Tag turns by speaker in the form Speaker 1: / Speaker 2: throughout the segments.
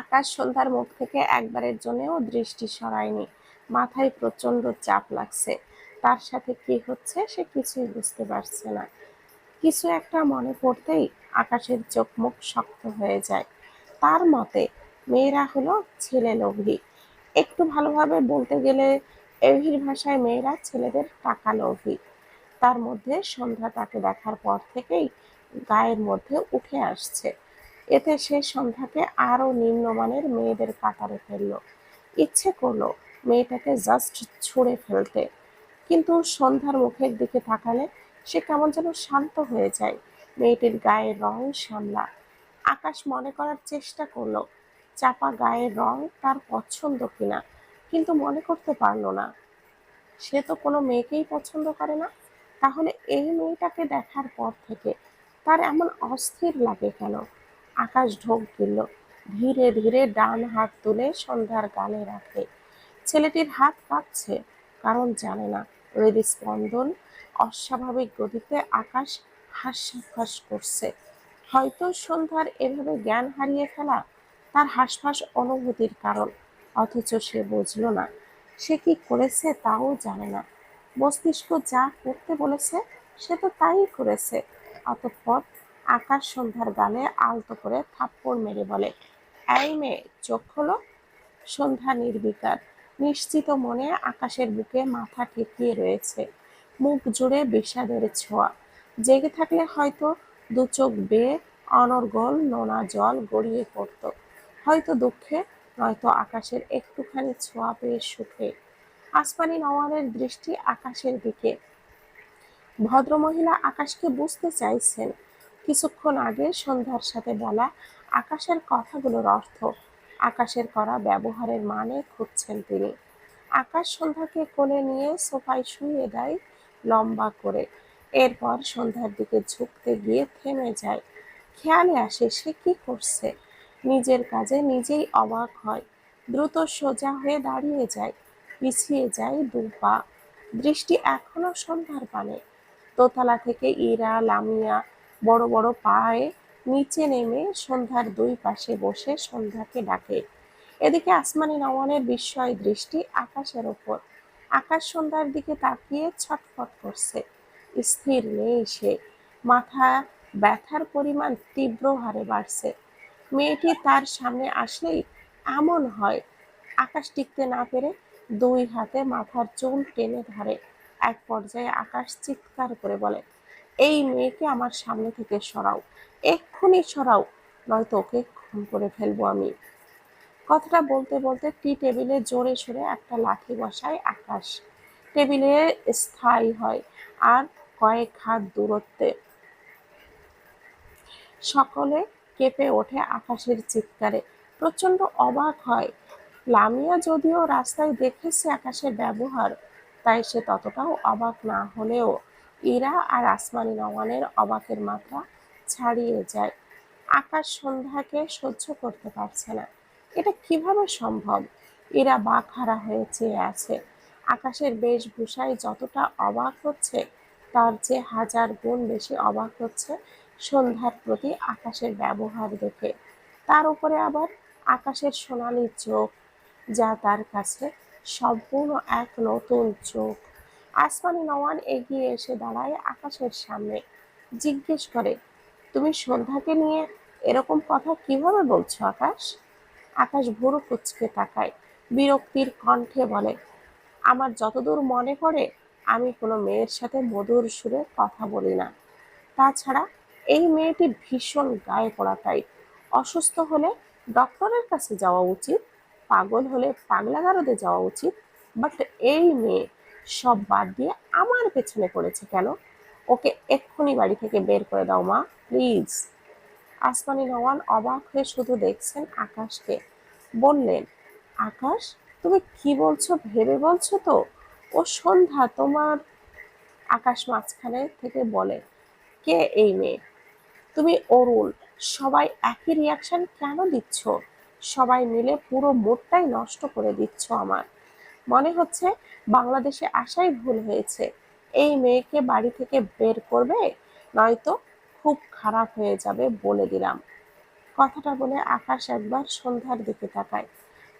Speaker 1: আকাশ সন্ধ্যার মুখ থেকে একবারের জন্যও দৃষ্টি সরায়নি। মাথায় প্রচণ্ড চাপ লাগছে। তার সাথে কি হচ্ছে সে কিছুই বুঝতে পারছে না। কিছু একটা মনে পড়তেই আকাশের চোখ মুখ শক্ত হয়ে যায়। তার মতে, মেয়েরা হলো ছেলে লোভী। একটু ভালোভাবে বলতে গেলে এভির ভাষায় মেয়েরা ছেলেদের টাকা লোভী। তার মধ্যে সন্ধ্যা তাকে দেখার পর থেকেই গায়ের মধ্যে উঠে আসছে। এতে সে সন্ধ্যাকে আরও নিম্নমানের মেয়েদের কাতারে ফেলল। ইচ্ছে করল মেয়েটাকে জাস্ট ছুঁড়ে ফেলতে। কিন্তু সন্ধ্যার মুখের দিকে তাকালে সে কেমন যেন শান্ত হয়ে যায়। মেয়েটির গায়ের রং শ্যামলা আকাশ মনে করার চেষ্টা করল, চাপা গায়ের রং তার পছন্দ কিনা, কিন্তু মনে করতে পারল না। সে তো কোনো মেয়েকেই পছন্দ করে না। তাহলে এই মেয়েটাকে দেখার পর থেকে তার এমন অস্থির লাগে কেন? আকাশ ঢোক গিলল ধীরে ধীরে ডান হাত তুলে সন্ধ্যার গালে রাখে। ছেলেটির হাত কাঁপছে, কারণ জানে না। হৃদস্পন্দন, অস্বাভাবিক গতিতে আকাশ হাঁসফাঁস করছে। হয়তো সন্ধ্যার এভাবে জ্ঞান হারিয়ে ফেলা তার হাঁসফাঁস অনুভূতির কারণ, অথচ সে বুঝল না। সে কি করেছে তাও জানে না। মস্তিষ্ক যা করতে বলেছে, সে তো তাই করেছে। অতঃপর আকাশ সন্ধ্যার গালে আলতো করে থাপ্পড় মেরে বলে, এই মেয়ে, চোখ হলো সন্ধ্যা নির্বিকার, নিশ্চিত মনে আকাশের বুকে মাথা ঠেকিয়ে রয়েছে, মুখ জুড়ে বিষাদের ছোঁয়া। জেগে থাকলে হয়তো দু চোখ বেয়ে অনর্গল নোনা জল গড়িয়ে পড়ত, হয়তো দুঃখে, নয়তো আকাশের একটুখানি ছোঁয়া পেয়ে সুখে। আসমানি নওয়ালের দৃষ্টি আকাশের দিকে। ভদ্রমহিলা আকাশকে বুঝতে চাইছেন কিছুক্ষণ আগে সন্ধ্যার সাথে বলা আকাশের কথাগুলোর অর্থ। আকাশের করা ব্যবহারের মানে খুঁজছেন তিনি। আকাশ সন্ধ্যাকে কোলে নিয়ে সোফায় শুয়ে দেয় লম্বা করে। এরপর সন্ধ্যার দিকে ঝুঁকতে গিয়ে থেমে যায়। খেয়ালে আসে সে কি করছে। নিজের কাজে নিজেই অবাক হয়। দ্রুত সোজা হয়ে দাঁড়িয়ে যায়। পিছিয়ে যায় দু পা। দৃষ্টি এখনও সন্ধ্যার পানে। দোতলা থেকে ইরা, লামিয়া বড় বড় পায়ে নিচে নেমে সন্ধ্যার দুই পাশে বসে সন্ধ্যাকে ডাকে। এদিকে আসমানি নওয়ানের বিস্ময় দৃষ্টি আকাশের ওপর। আকাশ সন্ধ্যার দিকে তাকিয়ে ছটফট করছে। স্থির নেই সে। মাথা ব্যথার পরিমাণ তীব্র হারে বাড়ছে। মেয়েটি তার সামনে আসলেই এমন হয়। আকাশ টিকতে না পেরে দুই হাতে মাথার চুল টেনে ধরে। এক পর্যায়ে আকাশ চিৎকার করে বলে এই মেয়েকে আমার সামনে থেকে সরাও, এক্ষুনি সরাও, নয়তো ওকে খুন করে ফেলব আমি। কথাটা বলতে বলতে টি টেবিলে জোরে সরে একটা লাঠি বসায় আকাশ। টেবিলে স্থায়ী হয় আর কয়েক হাত দূরত্বে। সকলে কেঁপে ওঠে আকাশের চিৎকারে। প্রচণ্ড অবাক হয়। লামিয়া যদিও রাস্তায় দেখেছে আকাশের ব্যবহার, তাই সে ততটাও অবাক না হলেও ইরা আর আসমানি নওয়ানের অবাকের মাত্রা ছাড়িয়ে যায়। আকাশ সন্ধ্যাকে সহ্য করতে পারছে না। এটা কীভাবে সম্ভব? এরা বাঘহারা হয়ে চেয়ে আছে। আকাশের বেশভূষায় যতটা অবাক হচ্ছে, তার যে হাজার গুণ বেশি অবাক হচ্ছে সন্ধ্যার প্রতি আকাশের ব্যবহার দেখে। তার উপরে আবার আকাশের সোনালি চোখ, যা তার কাছে সম্পূর্ণ এক নতুন চোখ। আসমানি নওয়ান এগিয়ে এসে দাঁড়ায় আকাশের সামনে। জিজ্ঞেস করে, তুমি সন্ধ্যাকে নিয়ে এরকম কথা কীভাবে বলছো আকাশ? আকাশ ভুরু কুচকে তাকায়, বিরক্তির কণ্ঠে বলে, আমার যতদূর মনে পড়ে, আমি কোনো মেয়ের সাথে মধুর সুরে কথা বলি না। তাছাড়া এই মেয়েটি ভীষণ গায়ে পড়া টাইপ অসুস্থ হলে ডক্টরের কাছে যাওয়া উচিত, পাগল হলে পাগলাগারদে যাওয়া উচিত, বাট এই মেয়ে সব বাদ দিয়ে আমার পেছনে পড়েছে কেন? ওকে এক্ষুনি বাড়ি থেকে বের করে দাও, মা, প্লিজ। আসমানি নওয়ান অবাক হয়ে শুধু দেখছেন আকাশকে। বললেন, আকাশ, তুমি কি বলছো, ভেবে বলছো তো? ও সন্ধ্যা তোমার আকাশ মাঝখানে থেকে বলে, কে এই মেয়ে? তুমি অরুণ, সবাই একই রিয়াকশন কেন দিচ্ছ? সবাই মিলে পুরো মোডটাই নষ্ট করে দিচ্ছ আমার। মনে হচ্ছে বাংলাদেশে আসাই ভুল হয়েছে। এই মেয়েকে বাড়ি থেকে বের করবে, নয়তো খুব খারাপ হয়ে যাবে বলে দিলাম। কথাটা বলে আকাশ একবার সন্ধ্যার দিকে তাকায়।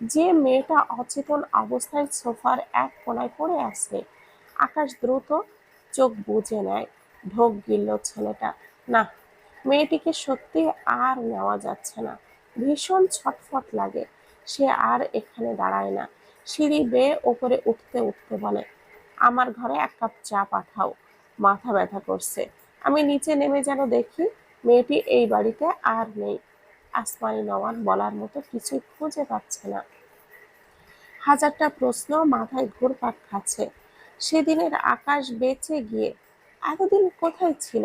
Speaker 1: যে মেয়েটা অচেতন অবস্থায় সোফার এক কোনায় পড়ে আছে, আকাশ দ্রুত চোখ বুজে নেয়। ঢোক গিলল ছেলেটা। না, মেয়েটিকে সত্যি আর নেওয়া যাচ্ছে না। ভীষণ ছটফট লাগে। সে আর এখানে দাঁড়ায় না। সিঁড়ি বেয়ে ওপরে উঠতে উঠতে বলে, আমার ঘরে এক কাপ চা পাঠাও, মাথা ব্যথা করছে। আমি নিচে নেমে যেন দেখি মেয়েটি এই বাড়িতে আর নেই। আসমানি নওয়ান বলার মতো কিছুই খুঁজে পাচ্ছে না। হাজারটা প্রশ্ন মাথায় ঘুরপাক খাচ্ছে। সেদিনের আকাশ বেঁচে গিয়ে এতদিন কোথায় ছিল?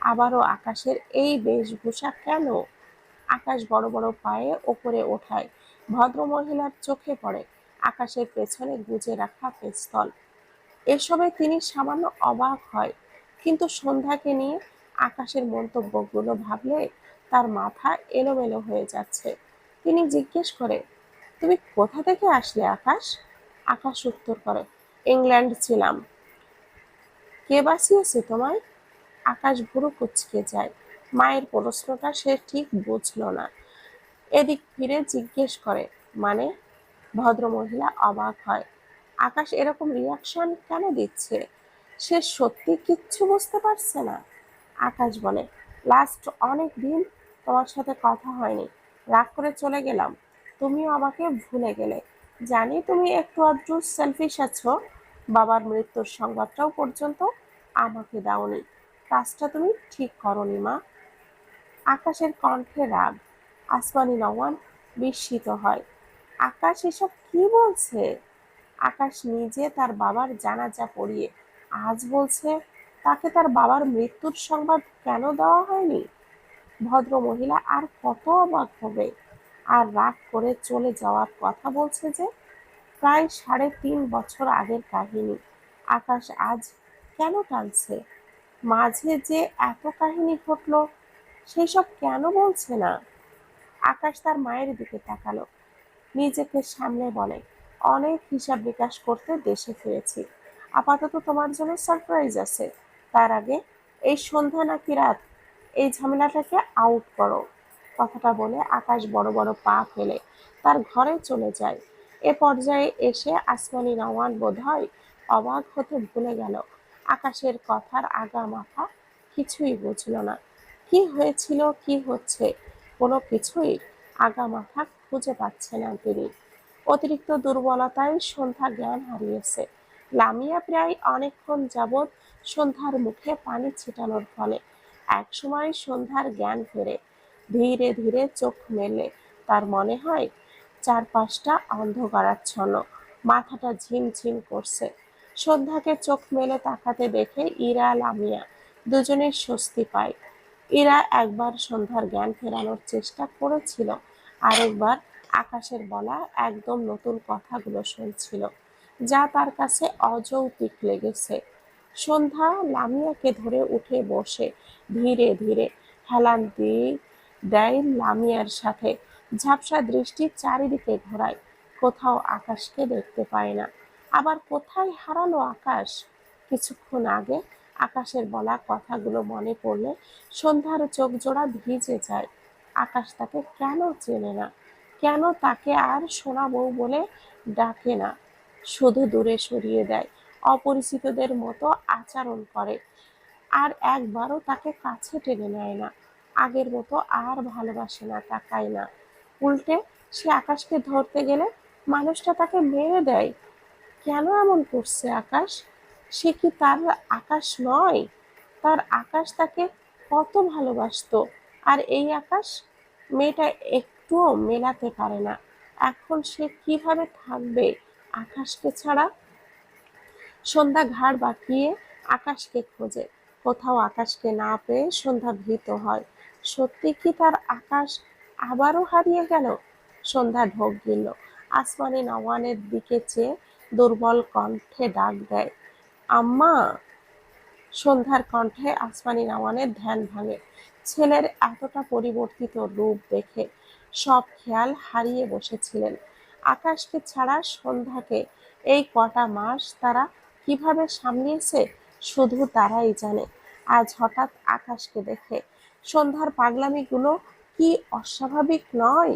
Speaker 1: আবারও আকাশের এই বেশভূষা কেন? আকাশ বড় বড় পায়ে ওপরে ওঠায়, ভদ্রমহিলার চোখে পড়ে। আকাশের পেছনে গুজে রাখা পেস্তল। এসবে তিনি সামান্য অবাক হয়, কিন্তু সন্ধ্যাকে নিয়ে আকাশের মন্তব্যগুলো ভাবলে তার মাথা এলোমেলো হয়ে যাচ্ছে। তিনি জিজ্ঞেস করে তুমি কোথা থেকে আসলে আকাশ? আকাশ উত্তর করে, ইংল্যান্ড ছিলাম। কে বাঁচিয়েছে তোমায়? আকাশ ভুরু কুচকে যায়, মায়ের প্রশ্নটা সে ঠিক বুঝলো না। এদিক ফিরে জিজ্ঞেস করে মানে? ভদ্রমহিলা অবাক হয়। আকাশ এরকম রিয়াকশন কেন দিচ্ছে? সে সত্যি কিচ্ছু বুঝতে পারছে না। আকাশ বলে লাস্ট অনেক দিন তোমার সাথে কথা হয়নি। রাগ করে চলে গেলাম। তুমিও আমাকে ভুলে গেলে। জানি তুমি একটু আধটু সেলফিশ আছো। বাবার মৃত্যুর সংবাদটাও পর্যন্ত আমাকে দাওনি। কাজটা তুমি ঠিক করনি, মা। আকাশের কণ্ঠে রাগ। আসমানি নওয়ান বিস্মিত হয়। আকাশ এসব কি বলছে? আকাশ নিজে তার বাবার জানাজা পড়িয়ে আজ বলছে, তাকে তার বাবার মৃত্যুর সংবাদ কেন দেওয়া হয়নি? ভদ্র মহিলা আর কত অবাক হবে। আর রাগ করে চলে যাওয়ার কথা বলছে যে, প্রায় সাড়ে তিন বছর আগের কাহিনী। আকাশ আজ কেন টানছে? মাঝে যে এত কাহিনী ঘটলো সেই সব কেন বলছে না? আকাশ তার মায়ের দিকে তাকালো। নিজেকে সামনে বলে। অনেক হিসাব বিকাশ করতে দেশে ফিরেছি। আপাতত তোমার জন্য সারপ্রাইজ আছে। তার আগে, এই সন্ধ্যা নাকি রাত? এই ঝামেলাটাকে আউট করো। কথাটা বলে আকাশ বড় বড় পা ফেলে তার ঘরে চলে যায়। এ পর্যায়ে এসে আসমানি নওয়ান বোধ হয় অবাক হতে ভুলে গেল। আকাশের কথার আগা মাথা কিছুই বুঝল না। কি হয়েছিল, কি হচ্ছে? কোনো কিছুই আগা মাথা খুঁজে পাচ্ছে না তিনি। অতিরিক্ত দুর্বলতায় সন্ধ্যা জ্ঞান হারিয়েছে। লামিয়া প্রায় অনেকক্ষণ যাবৎ সন্ধ্যার মুখে পানি ছিটানোর ফলে একসময় সন্ধ্যার জ্ঞান ফেরে। ধীরে ধীরে চোখ মেলে। তার মনে হয় চারপাশটা অন্ধকারাচ্ছন্ন, মাথাটা ঝিমঝিম করছে। সন্ধ্যাকে চোখ মেলে তাকাতে দেখে ইরা, লামিয়া দুজনের স্বস্তি পায়। ইরা একবার সন্ধ্যার জ্ঞান ফেরানোর চেষ্টা করেছিল আরেকবার আকাশের বলা একদম নতুন কথাগুলো শুনছিল, যা তার কাছে অযৌক্তিক লেগেছে। সন্ধ্যা লামিয়াকে ধরে উঠে বসে ধীরে ধীরে হেলান দিয়ে দেয় লামিয়ার সাথে। ঝাপসা দৃষ্টি চারিদিকে ঘোরায়, কোথাও আকাশকে দেখতে পায় না। আবার কোথায় হারালো আকাশ? কিছুক্ষণ আগে আকাশের বলা কথাগুলো মনে পড়লে সন্ধ্যার চোখ জোড়া ভিজে যায়। আকাশ তাকে কেন চেনে না? কেন তাকে আর সোনা বউ বলে ডাকে না? শুধু দূরে সরিয়ে দেয়, অপরিচিতদের মতো আচরণ করে। আর একবারও তাকে কাছে টেনে নেয় না। আগের মতো আর ভালোবাসে না, তাকায় না। উল্টে সে আকাশকে ধরতে গেলে মানুষটা তাকে মেরে দেয়। কেন এমন করছে আকাশ? সে কি তার আকাশ নয়? তার আকাশ তাকে কত ভালোবাসতো। আর এই আকাশ মেয়েটা একটুও মেলাতে পারে না। এখন সে কীভাবে থাকবে আকাশকে ছাড়া? সন্ধ্যা ঘাড় বাঁকিয়ে আকাশকে খোঁজে। কোথাও আকাশকে না পেয়ে সন্ধ্যা ভীত হয়। সত্যি কি তার আকাশ আবারও হারিয়ে গেল? সন্ধ্যা ঢোক গেল আসমানি নওয়ানের দিকে চেয়ে দুর্বল কণ্ঠে ডাক দেয়, আম্মা! সন্ধ্যার কণ্ঠে আসমানি নওয়ানের ধ্যান ভাঙে। ছেলের এতটা পরিবর্তিত রূপ দেখে সব খেয়াল হারিয়ে বসেছিলেন। আকাশকে ছাড়া সন্ধ্যাকে এই কটা মাস তারা কীভাবে সামলিয়েছে শুধু তারাই জানে। আজ হঠাৎ আকাশকে দেখে সন্ধ্যার পাগলামিগুলো কি অস্বাভাবিক নয়?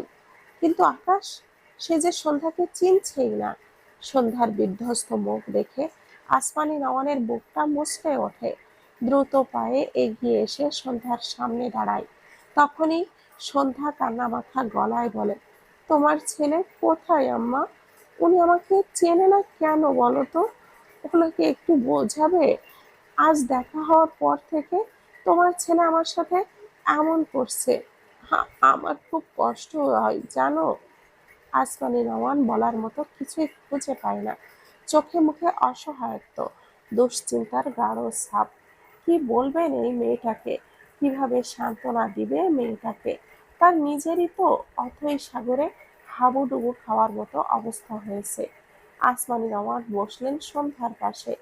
Speaker 1: কিন্তু আকাশ, সে যে সন্ধ্যাকে চিনছেই না। সন্ধ্যার বিধ্বস্ত মুখ দেখে আসমানি নওয়ানের বুকটা মুচড়ে ওঠে। দ্রুত পায়ে এগিয়ে এসে সন্ধ্যার সামনে দাঁড়ায়। তখনই সন্ধ্যা কান্নামাখা গলায় বলে, তোমার ছেলে কোথায়, আম্মা? উনি আমাকে চেনে না কেন বলো তো? ওনাকে একটু বোঝাবে? আজ দেখা হওয়ার পর থেকে তোমার ছেলে আমার সাথে এমন করছে। আমার খুব কষ্ট হয়, জানো? আসমানি নওয়ান বলার মতো কিছুই খুঁজে পায় না। চোখে মুখে অসহায়ত্ব, দুশ্চিন্তার গাঢ় ছাপ। কি বলবেন এই মেয়েটাকে? কীভাবে সান্ত্বনা দিবে মেয়েটাকে? তার নিজেরই তো অথই সাগরে হাবুডুবু খাওয়ার মতো অবস্থা হয়েছে। আসমানি নওয়ান বসলেন সন্ধ্যার পাশে।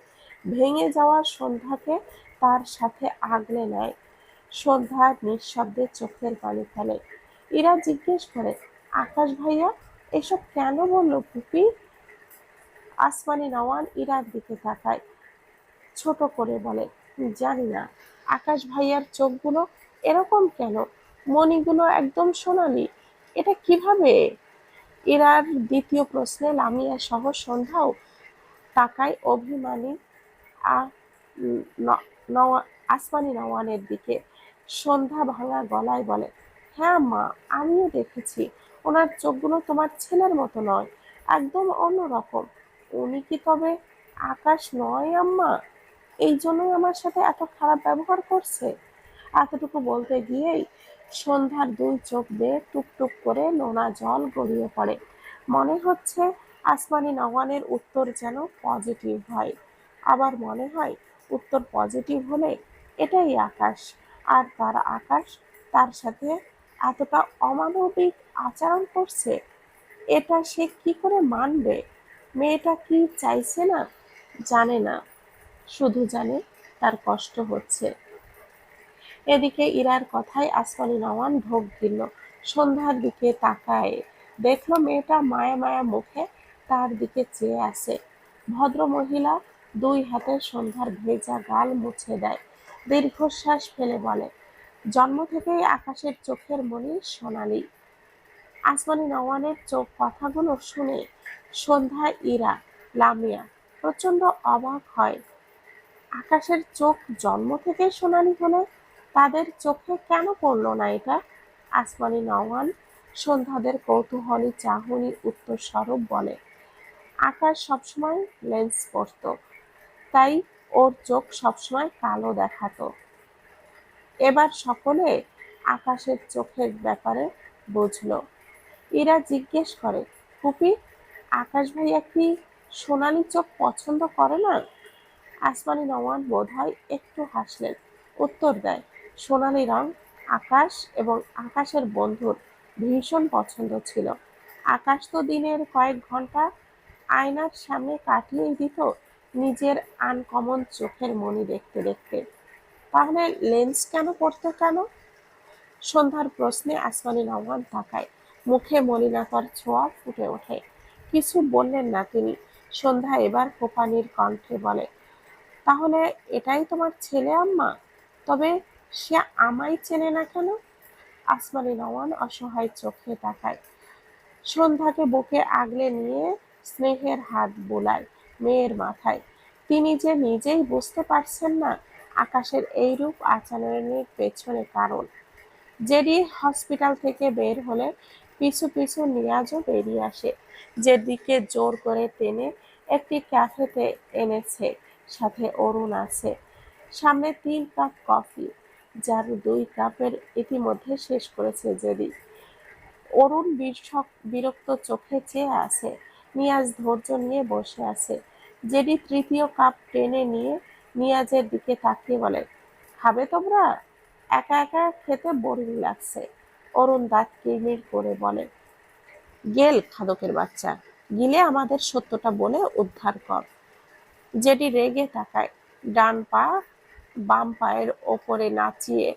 Speaker 1: ভেঙে যাওয়া সন্ধ্যাকে তার সাথে আগলে নেয়। সন্ধ্যা নিঃশব্দে চোখের পানি ফেলে। ইরা জিজ্ঞেস করে, আকাশ ভাইয়া, এসব কেন বলল পুপি আসমানি নওয়ান ইরার দিকে তাকায়। ছোট করে বলে জানি না আকাশ ভাইয়ার চোখগুলো এরকম কেন? মণিগুলো একদম সোনালি। এটা কীভাবে? ইরার দ্বিতীয় প্রশ্নে লামিয়া সহ সন্ধ্যাও তাকায় অভিমানী আসমানি নওয়ানের দিকে। সন্ধ্যা ভাঙা গলায় বলে হ্যাঁ মা, আমিও দেখেছি। ওনার চোখগুলো তোমার ছেলের মতো নয়, একদম অন্যরকম। উনি কি তবে আকাশ নয় আম্মা? এই জন্যই আমার সাথে এত খারাপ ব্যবহার করছে। এতটুকু বলতে গিয়েই সন্ধ্যার দুই চোখ বেয়ে টুকটুক করে নোনা জল গড়িয়ে পড়ে। মনে হচ্ছে আসমানি নওয়ানের উত্তর যেন পজিটিভ হয়। আবার মনে হয় উত্তর পজিটিভ হলে এটাই আকাশ। আর তার আকাশ তার সাথে এতটা অমানবিক আচরণ করছে, এটা সে কি করে মানবে? মেয়েটা কি চাইছে না? জানে না। শুধু জানে তার কষ্ট হচ্ছে। এদিকে ইরার কথায় আসমানি নওয়ান ঢোক দিল। সন্ধ্যার দিকে তাকায়। দেখল মেয়েটা মায়া মায়া মুখে তার দিকে চেয়ে আসে ভদ্র মহিলা দুই হাতে সন্ধ্যার ভেজা গাল মুছে দেয়। দীর্ঘশ্বাস ফেলে বলে, জন্ম থেকেই আকাশের চোখের মনি সোনালি। আসমানি নওয়ানের চোখ কথাগুলো শুনে সন্ধ্যা, ইরা, লামিয়া প্রচণ্ড অবাক হয়। আকাশের চোখ জন্ম থেকে সোনালি হলে, তাদের চোখে কেন পড়ল না এটা? আসমানি নওয়ান সন্ধ্যাদের কৌতূহলী চাহনি উত্তর স্বরূপ বলে, আকাশ সবসময় লেন্স পরতো, তাই ওর চোখ সবসময় কালো দেখাতো। এবার সকলে আকাশের চোখের ব্যাপারে বুঝলো। এরা জিজ্ঞেস করে পুপি আকাশ ভাইয়া কি সোনালি চোখ পছন্দ করে না? আসমানি নওয়ান বোধহয় একটু হাসলেন। উত্তর দেয়, সোনালি রং, আকাশ এবং আকাশের বন্ধুর ভীষণ পছন্দ ছিল। আকাশ তো দিনের কয়েক ঘণ্টা আয়নার সামনে কাটিয়েই দিত নিজের আনকমন চোখের মনি দেখতে দেখতে। তাহলে লেন্স কেন পড়তে কেন? সন্ধ্যার প্রশ্নে আসমানি নওয়ান তাকায়। মুখে মলিনাকর ছোঁয়া ফুটে ওঠে। কিছু বললেন না তিনি। সন্ধ্যা এবার কোপানির কণ্ঠে বলে তাহলে এটাই তোমার ছেলে আম্মা? তবে সে আমায় চেনে না কেন? আসমানি নওয়ান অসহায় চোখে তাকায়। সন্ধ্যাকে বুকে আগলে নিয়ে স্নেহের হাত বোলায় মেয়ের মাথায়। তিনি যে নিজেই বুঝতে পারছেন না আকাশের এইরূপ আচরণের পেছনে কারণ। জেডি হসপিটাল থেকে বের হলে পিছু পিছু নিয়াজও বেরিয়ে আসে। যেদিকে জোর করে টেনে একটি ক্যাফেতে এনেছে। সাথে অরুণ আছে। সামনে তিন কাপ কফি, যার দুই কাপের ইতিমধ্যে শেষ করেছে জেডি অরুণ বিরক্ত চোখে চেয়ে আছে, নিয়াজ ধৈর্য নিয়ে বসে আছে। জেডি তৃতীয় কাপ টেনে নিয়ে নিয়াজের দিকে তাকিয়ে বলে, খাবে তোমরা? একা একা খেতে বোরিং লাগছে, অরুণ দাঁত কিরমির করে বলে। গেল খাদকের বাচ্চা, গিলে আমাদের সত্যটা বলে উদ্ধার কর। জেডি রেগে তাকায় ডান পা বাম পায়ের ওপরে নাচিয়ে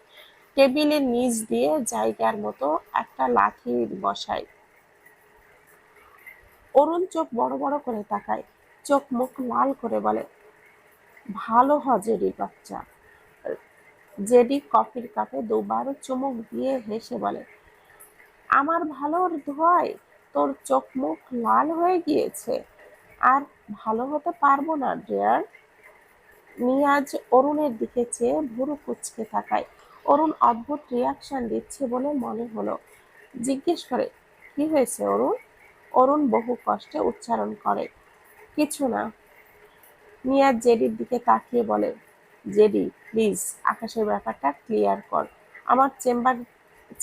Speaker 1: টেবিলের নিচ দিয়ে জায়গার মতো একটা লাঠি বসায়। অরুণ চোখ বড় বড় করে তাকায়, চোখ মুখ লাল করে বলে, ভালো হ জেডির বাচ্চা। জেডি কফির কাপে দুবার চুমুক দিয়ে হেসে বলে, আমার ভালোর ধোয়ায় তোর চোখ মুখ লাল হয়ে গিয়েছে। আর ভালো হতে পারব না ডিয়ার নিয়াজ অরুণের দিকে চেয়ে ভুরু কুচকে থাকায়। অরুণ অদ্ভুত রিয়াকশন দিচ্ছে বলে মনে হলো। জিজ্ঞেস করে, কি হয়েছে অরুণ? অরুণ বহু কষ্টে উচ্চারণ করে, কিছু না। নিয়াজ জেডির দিকে তাকিয়ে বলে, জেডি প্লিজ আকাশের ব্যাপারটা ক্লিয়ার কর। আমার চেম্বার,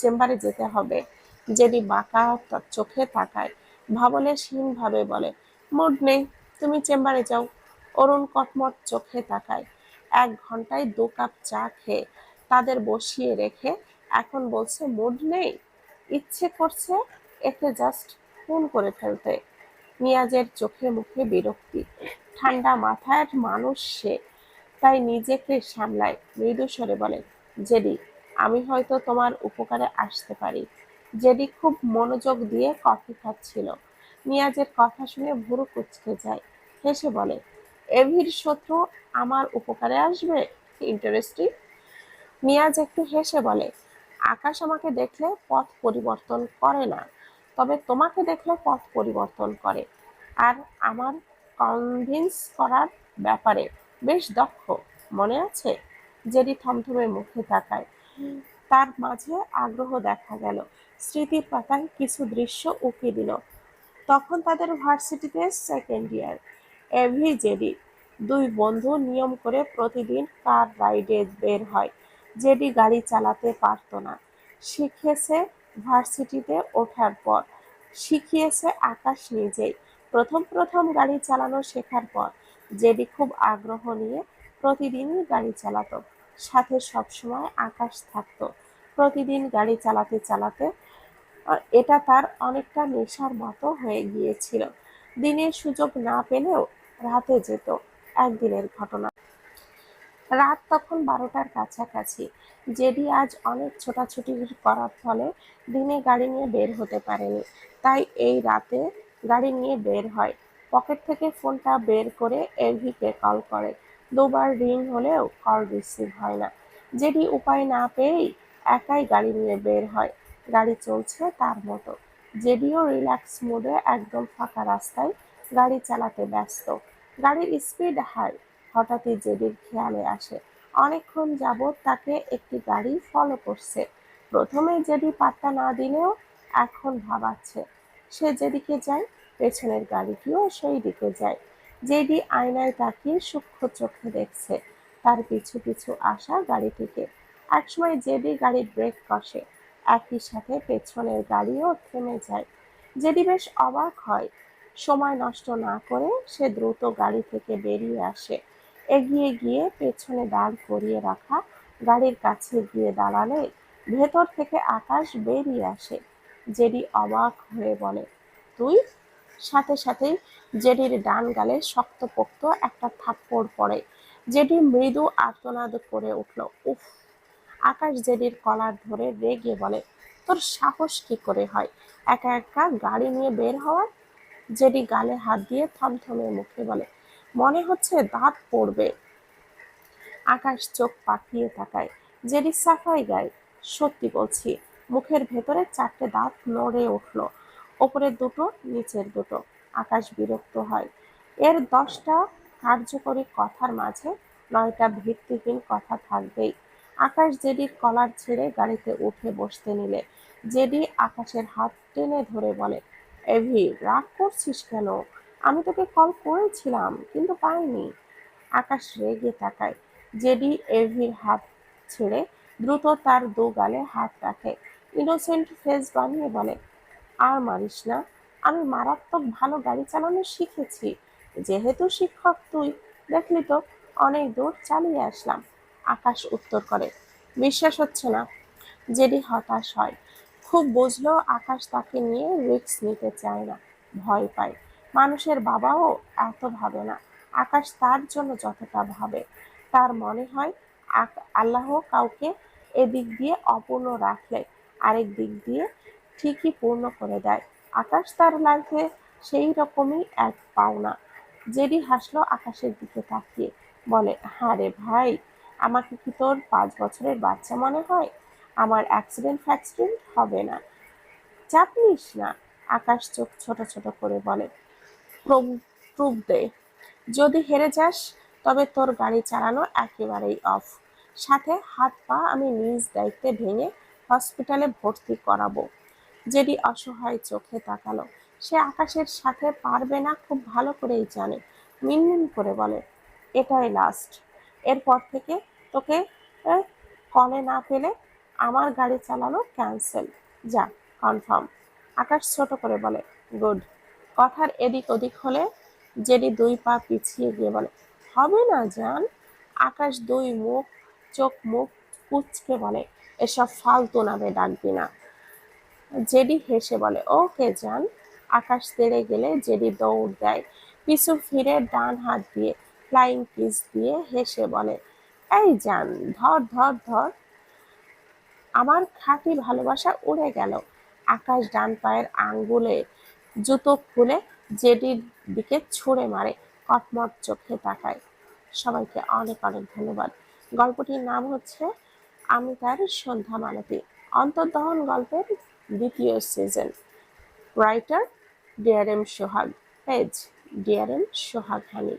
Speaker 1: চেম্বারে যেতে হবে। জেডি বাঁকা চোখে তাকায়, ভাবলে ভাবে বলে মুড নেই। তুমি চেম্বারে যাও। অরুণ কটমট চোখে তাকায়। এক ঘন্টায় দু কাপ চা খেয়ে তাদের বসিয়ে রেখে এখন বলছে, মুড নেই? ইচ্ছে করছে একে জাস্ট ফোন করে ফেলতে। নিয়াজের চোখে মুখে বিরক্তি। ঠান্ডা মাথায় মানুষ সে। তাই নিজেকে সামলায়। মৃদু স্বরে বলে, জেডি, আমি হয়তো তোমার উপকারে আসতে পারি। জেডি খুব মনোযোগ দিয়ে কফি খাচ্ছিল। নিয়াজের কথা শুনে ভুরু কুচকে যায়। হেসে বলে, এভির শত্রু আমার উপকারে আসবে? ইন্টারেস্টিং নিয়াজ একটু হেসে বলে, আকাশ আমাকে দেখলে পথ পরিবর্তন করে না, তবে তোমাকে দেখলে পথ পরিবর্তন করে। আর আমার কনভিন্স করার ব্যাপারে বেশ দক্ষ, মনে আছে? জেডি থমথমে মুখে তাকায়। তার মাঝে আগ্রহ দেখা গেল। স্মৃতির পাতায় কিছু দৃশ্য উকি দিল। তখন তাদের ভার্সিটিতে সেকেন্ড ইয়ার এভি জেডি দুই বন্ধু নিয়ম করে প্রতিদিন কার রাইডে বের হয়, জেডি গাড়ি চালাতে পারতো না। শিখেছে ভার্সিটিতে ওঠার পর, শিখিয়েছে আকাশ নিজেই। প্রথম প্রথম গাড়ি চালানো শেখার পর, জেডি খুব আগ্রহ নিয়ে প্রতিদিনই গাড়ি চালাতো। সাথে সবসময় আকাশ থাকতো। প্রতিদিন গাড়ি চালাতে চালাতে এটা তার অনেকটা নেশার মতো হয়ে গিয়েছিল। দিনের সুযোগ না পেলেও রাতে যেত একদিনের ঘটনা। রাত তখন বারোটার কাছাকাছি। জেডি আজ অনেক ছোটাছুটি করার ফলে দিনে গাড়ি নিয়ে বের হতে পারেনি। তাই এই রাতে গাড়ি নিয়ে বের হয়। পকেট থেকে ফোনটা বের করে এভিকে কল করে। দুবার রিং হলেও কল রিসিভ হয় না। জেডি উপায় না পেয়েই একাই গাড়ি নিয়ে বের হয়। গাড়ি চলছে তার মতো। জেডিও রিল্যাক্স মুডে একদম ফাঁকা রাস্তায় গাড়ি চালাতে ব্যস্ত। গাড়ির স্পিড হাই হঠাৎই জেডির খেয়ালে আসে। অনেকক্ষণ যাবৎ তাকে একটি গাড়ি ফলো করছে। প্রথমে জেডি পাত্তা না দিলেও এখন ভাবাচ্ছে। সে যেদিকে যায়, পেছনের গাড়িটিও সেই দিকে যায়। জেডি আয়নায় তাকিয়ে সূক্ষ্ম চোখে দেখছে। তার পিছু পিছু আসা গাড়িটিকে। একসময় জেডি গাড়ির ব্রেক কষে। একই সাথে পেছনের গাড়িও থেমে যায়। জেডি বেশ অবাক হয়, সময় নষ্ট না করে সে দ্রুত গাড়ি থেকে বেরিয়ে আসে। এগিয়ে গিয়ে পেছনে দাঁড় করিয়ে রাখা গাড়ির কাছে গিয়ে দাঁড়ালে ভেতর থেকে আকাশ বেরিয়ে আসে জেডি অবাক হয়ে বলে, তুই? সাথে সাথেই জেডির ডান গালে শক্তপোক্ত একটা থাপ্পড় পড়ে জেডি মৃদু আর্তনাদ করে উঠল, উফ! আকাশ জেডির কলার ধরে রেগে বলে, তোর সাহস কি করে হয়? একা একা গাড়ি নিয়ে বের হওয়ার? জেডি গালে হাত দিয়ে থমথমে মুখে বলে, মনে হচ্ছে দাঁত পড়বে। আকাশ চোখ পাকিয়ে তাকায় জেডি সাফাই গায়, সত্যি বলছি, মুখের ভেতরে চারটে দাঁত নড়ে উঠল ওপরের দুটো, নিচের দুটো। আকাশ বিরক্ত হয়, এর দশটা কার্যকরী কথার মাঝে নয়টা ভিত্তিহীন কথা থাকবেই। আকাশ জেডির কলার ছেড়ে গাড়িতে উঠে বসতে নিলে। জেডি আকাশের হাত টেনে ধরে বলে, এভি, রাগ করছিস কেন? আমি তোকে কল করেছিলাম, কিন্তু পাইনি। আকাশ রেগে তাকায়। জেডি এভির হাত ছেড়ে দ্রুত তার দু গালে হাত রাখে। ইনোসেন্ট ফেস বানিয়ে বলে, আর মারিস না, আমি মারাত্মক ভালো গাড়ি চালানো শিখেছি। যেহেতু শিক্ষক তুই, দেখলি তো, অনেক দূর চালিয়ে আসলাম। আকাশ উত্তর করে। বিশ্বাস হচ্ছে না জেডি হতাশ হয়। খুব বুঝলো আকাশ তাকে নিয়ে রিস্ক নিতে চায় না, ভয় পায়। মানুষের বাবাও এত ভাবে না। আকাশ তার জন্য যতটা ভাবে, তার মনে হয় আল্লাহ কাউকে এদিক দিয়ে অপূর্ণ রাখলে আরেক দিক দিয়ে ঠিকই পূর্ণ করে দেয়। আকাশ তার লাইফে সেই রকমই এক পাওনা জেডি হাসলো আকাশের দিকে তাকিয়ে। বলে হ্যাঁ রে ভাই আমাকে কি তোর পাঁচ বছরের বাচ্চা মনে হয়? আমার অ্যাক্সিডেন্ট ফ্যাক্সিডেন্ট হবে না। চাপ নিস না, আকাশ চোখ ছোট ছোট করে বলে। প্রুফ দে। যদি হেরে যাস, তবে তোর গাড়ি চালানো একেবারেই অফ সাথে হাত পা আমি নিজ দায়িত্বে ভেঙে হসপিটালে ভর্তি করাবো। জেডি অসহায় চোখে তাকালো। সে আকাশের সাথে পারবে না খুব ভালো করেই জানে। মিনমিন করে বলে, এটাই লাস্ট এরপর থেকে তোকে কলে না পেলে আমার গাড়ি চালানো ক্যান্সেল যা কনফার্ম আকাশ ছোট করে বলে গুড কথার এদিক ওদিক হলে জেডি দুই পা পিছিয়ে গিয়ে বলে, হবে না জান। আকাশ দুই মুখ, চোখ মুখ কুচকে বলে, এসব ফালতু নামে ডাকবি না। জেডি হেসে বলে, ওকে যান আকাশ তেড়ে গেলে জেডি দৌড় দেয়, পিছু ফিরে ডান হাত দিয়ে ফ্লাইং কিস দিয়ে হেসে বলে এই যান ধর ধর ধর। আমার খাঁটি ভালোবাসা উড়ে গেল। আকাশ ডান পায়ের আঙ্গুলে জুতো খুলে জেডির দিকে ছুঁড়ে মারে, কটমট চোখে তাকায়। সবাইকে অনেক অনেক ধন্যবাদ। গল্পটির নাম হচ্ছে আমি তার সন্ধ্যা মালতী। অন্তর্দহন গল্পের দ্বিতীয় season writer DRM Sohag. Page DRM Sohag Honey.